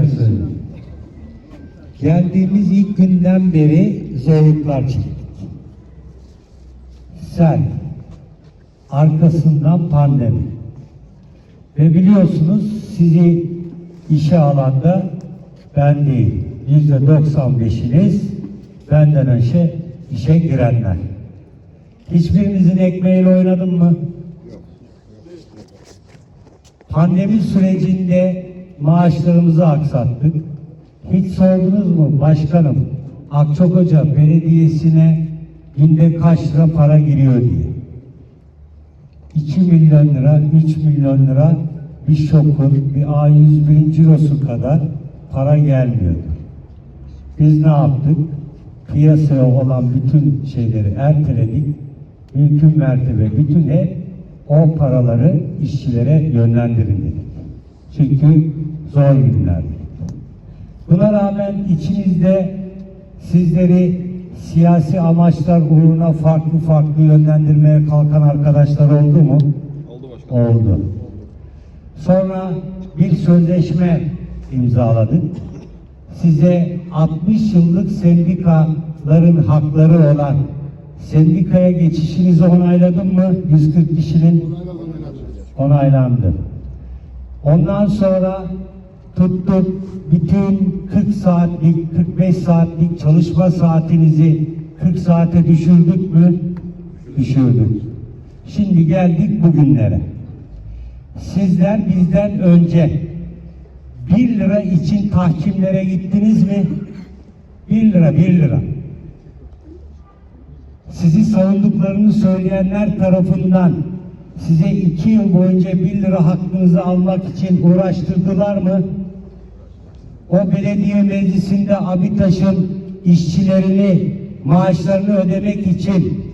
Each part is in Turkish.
personeli. Geldiğimiz ilk günden beri zorluklar çektik. Sen, arkasından pandemi. Ve biliyorsunuz sizi işe alanda ben değil, yüzde 95'iniz benden önce işe girenler. Hiçbirinizin ekmeğiyle oynadın mı? Pandemi sürecinde maaşlarımızı aksattık. Hiç sordunuz mu başkanım Akçakoca Belediyesi'ne günde kaç lira para giriyor diye. 2 milyon lira, 3 milyon lira bir şokun, bir A101'in cirosu kadar para gelmiyordu. Biz ne yaptık? Piyasaya olan bütün şeyleri erteledik. Mümkün mertebe bütün hep o paraları işçilere yönlendirin dedik. Çünkü zor günlerdi. Buna rağmen içinizde sizleri siyasi amaçlar uğruna farklı farklı yönlendirmeye kalkan arkadaşlar oldu mu? Oldu başkanım. Oldu. Sonra bir sözleşme imzaladık. Size 60 yıllık sendikaların hakları olan sendikaya geçişinizi onayladım mı? 140 kişinin onaylandı. Ondan sonra tuttuk bütün 40 saatlik, 45 saatlik çalışma saatinizi 40 saate düşürdük mü? Düşürdük. Şimdi geldik bugünlere. Sizler bizden önce 1 lira için tahkimlere gittiniz mi? 1 lira, 1 lira. Sizi savunduklarını söyleyenler tarafından size iki yıl boyunca 1 lira hakkınızı almak için uğraştırdılar mı? O belediye meclisinde ABİTAŞ'ın işçilerini, maaşlarını ödemek için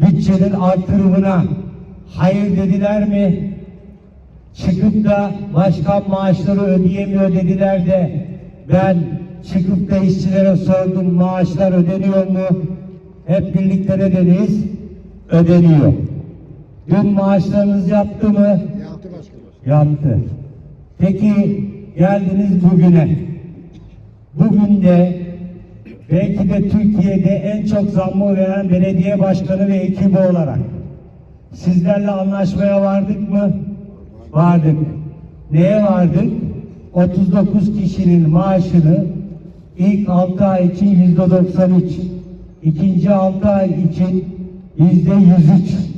bütçenin artırımına hayır dediler mi? Çıkıp da başkan maaşları ödeyemiyor dediler de ben çıkıp da işçilere sordum maaşlar ödeniyor mu? Hep birlikte ne dediniz? Ödeniyor. Dün maaşlarınız yaptı mı? Yaptı başkanım. Yaptı. Peki geldiniz bugüne. Bugün de belki de Türkiye'de en çok zammı veren belediye başkanı ve ekibi olarak sizlerle anlaşmaya vardık mı? Vardık. Neye vardık? 39 kişinin maaşını ilk 6 ay için yüzde 93, ikinci 6 ay için yüzde 103.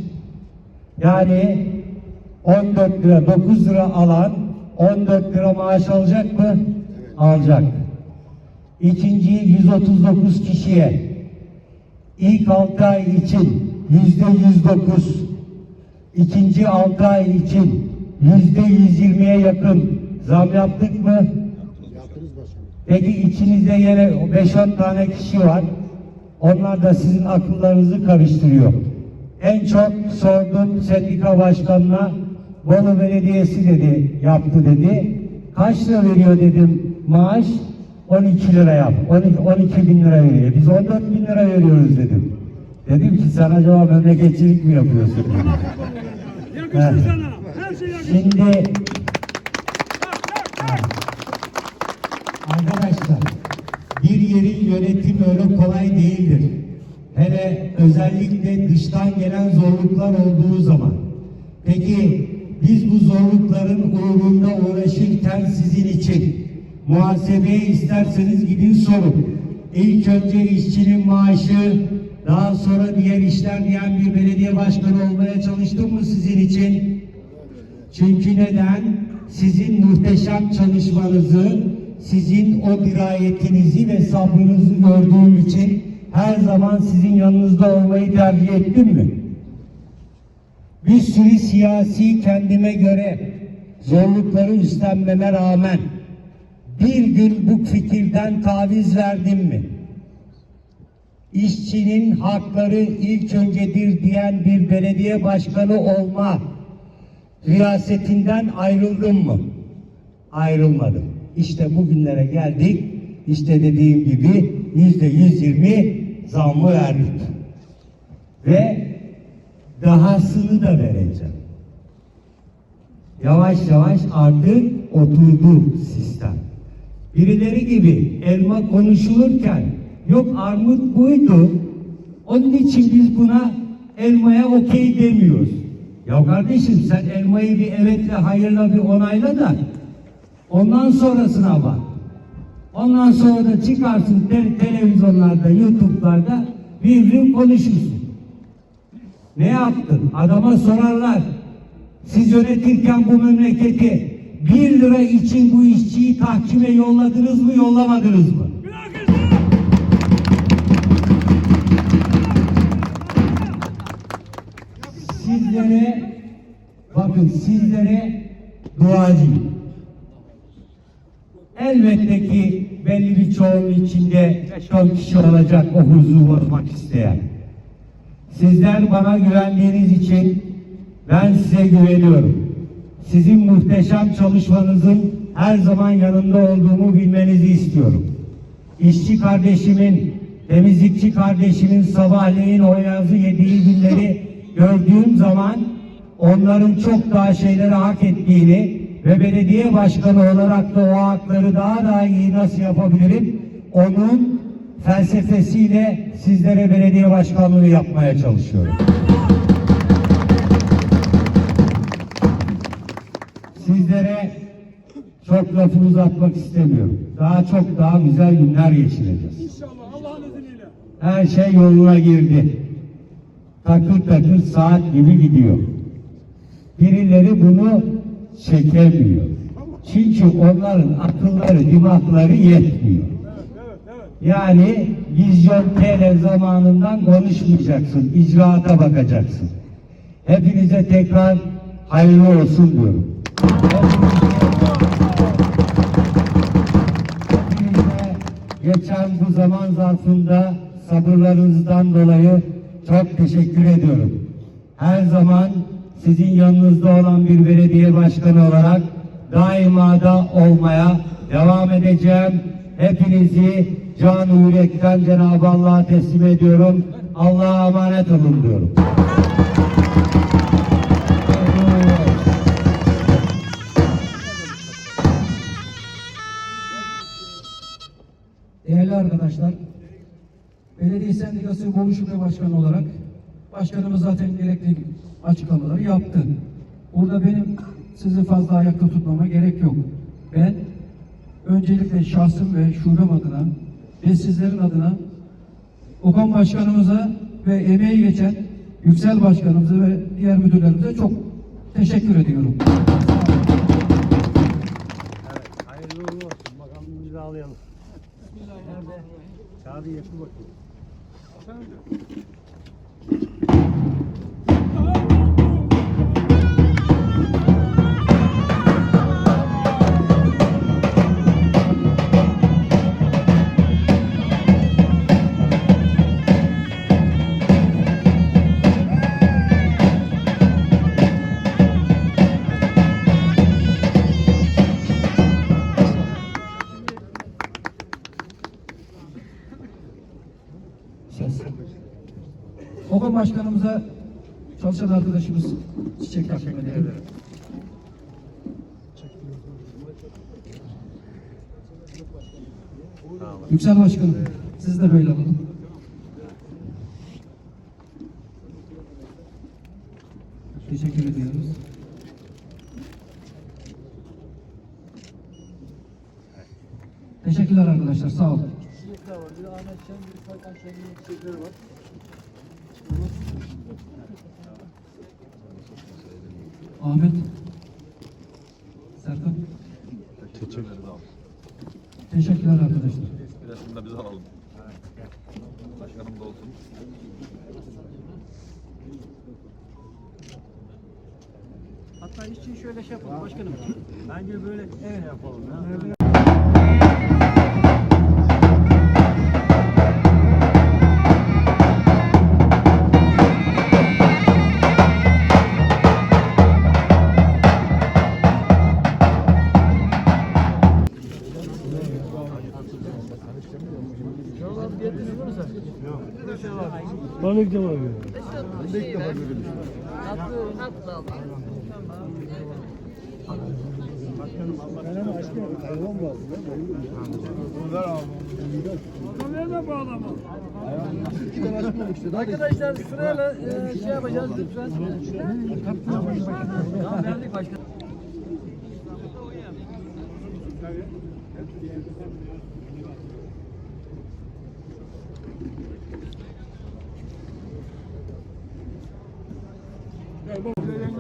Yani 14 lira 9 lira alan 14 lira maaş alacak mı? Alacak. İkinci 139 kişiye ilk 6 ay için yüzde 109 ikinci 6 ay için yüzde 120'ye yakın zam yaptık mı? Yaptınız başkanım. Peki içinizde yine 5-10 tane kişi var. Onlar da sizin akıllarınızı karıştırıyor. En çok sordum sendika başkanına Bolu Belediyesi dedi, yaptı dedi. Kaç lira veriyor dedim maaş? 12 lira yap. 12, 12 bin lira veriyor. Biz 14 bin lira veriyoruz dedim. Dedim ki sen acaba memleketçilik mi yapıyorsun? dedim. Sana. Her şey. Şimdi Arkadaşlar bir yerin yönetimi öyle kolay değildir. Hele özellikle dıştan gelen zorluklar olduğu zaman. Peki biz bu zorlukların uğrunda uğraşırken sizin için muhasebeye isterseniz gidin sorun. İlk önce işçinin maaşı, daha sonra diğer işler diyen bir belediye başkanı olmaya çalıştım mı sizin için? Çünkü neden? Sizin muhteşem çalışmanızı, sizin o dirayetinizi ve sabrınızı gördüğüm için her zaman sizin yanınızda olmayı tercih ettim mi? Bir sürü siyasi kendime göre zorlukları üstlenmeme rağmen bir gün bu fikirden taviz verdim mi? İşçinin hakları ilk öncedir diyen bir belediye başkanı olma riyasetinden ayrıldım mı? Ayrılmadım. İşte bugünlere geldik. İşte dediğim gibi yüzde yüz yirmi zammı verdik. Ve dahasını da vereceğim. Yavaş yavaş artık oturdu sistem. Birileri gibi elma konuşulurken yok armut buydu. Onun için biz buna elmaya okey demiyoruz. Ya kardeşim sen elmayı bir evetle hayırla bir onayla da ondan sonrasına bak. Ondan sonra da çıkarsın te- televizyonlarda, YouTube'larda bir gün konuşursun. Ne yaptın? Adama sorarlar. Siz yönetirken bu memleketi bir lira için bu işçiyi tahkime yolladınız mı, yollamadınız mı? Sizlere, bakın sizlere duacıyım. Elbette ki belli bir çoğunun içinde 5-10 kişi olacak o huzuru bozmak isteyen. Sizler bana güvendiğiniz için ben size güveniyorum. Sizin muhteşem çalışmanızın her zaman yanında olduğumu bilmenizi istiyorum. İşçi kardeşimin, temizlikçi kardeşimin sabahleyin o yazı yediği günleri gördüğüm zaman onların çok daha şeyleri hak ettiğini ve belediye başkanı olarak da o hakları daha daha iyi nasıl yapabilirim onun felsefesiyle sizlere belediye başkanlığı yapmaya çalışıyorum. Sizlere çok lafı uzatmak istemiyorum. Daha çok daha güzel günler geçireceğiz. İnşallah Allah'ın izniyle. Her şey yoluna girdi. Takır takır saat gibi gidiyor. Birileri bunu çekemiyor. Çünkü onların akılları, dimakları yetmiyor. Yani vizyon TL zamanından konuşmayacaksın, icraata bakacaksın. Hepinize tekrar hayırlı olsun diyorum. Hepinize geçen bu zaman zarfında sabırlarınızdan dolayı çok teşekkür ediyorum. Her zaman sizin yanınızda olan bir belediye başkanı olarak daima da olmaya devam edeceğim. Hepinizi canı yürekten Cenab-ı Allah'a teslim ediyorum. Allah'a emanet olun diyorum. Değerli arkadaşlar, Belediye Sendikası Konuşma Başkanı olarak başkanımız zaten gerekli açıklamaları yaptı. Burada benim sizi fazla ayakta tutmama gerek yok. Ben öncelikle şahsım ve şubem adına ve sizlerin adına Okan Başkanımıza ve emeği geçen Yüksel Başkanımıza ve diğer müdürlerimize çok teşekkür ediyorum. Hayırlı uğurlu olsun. Bakalım imzalayalım. Nerede? Kağıdı yakın bakayım. Ses. Başkanımıza çalışan arkadaşımız çiçek takdim edelim. Yüksel Başkanım, siz de böyle alalım. Teşekkür ediyoruz. Teşekkürler arkadaşlar, sağ olun. Çiçekler var. Bir Ahmet Şen, bir Hakan Şen'in çiçekleri var. Ahmet. Serkan. Teşekkürler arkadaşlar. Resim de biz alalım. Başkanım da olsun. Hatta için şöyle şey yapalım başkanım. Bence böyle evet yapalım. Ya. Ben ilk defa görüyorum. Ben de ilk defa görüyorum. Haklı, haklı Allah. Arkadaşlar sırayla e, şey yapacağız lütfen. Tamam verdik başkanım.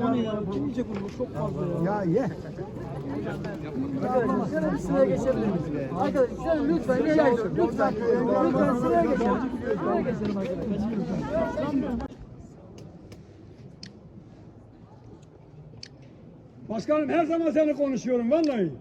O ne ya? Kim yiyecek bunu? Çok fazla ya. Ya ye. Arkadaşlar şöyle bir sıraya geçebilir miyiz? Arkadaşlar şöyle lütfen rica ediyorum. Lütfen. Lütfen sıraya geçelim. Sıraya geçelim arkadaşlar. Başkanım her zaman seni konuşuyorum vallahi.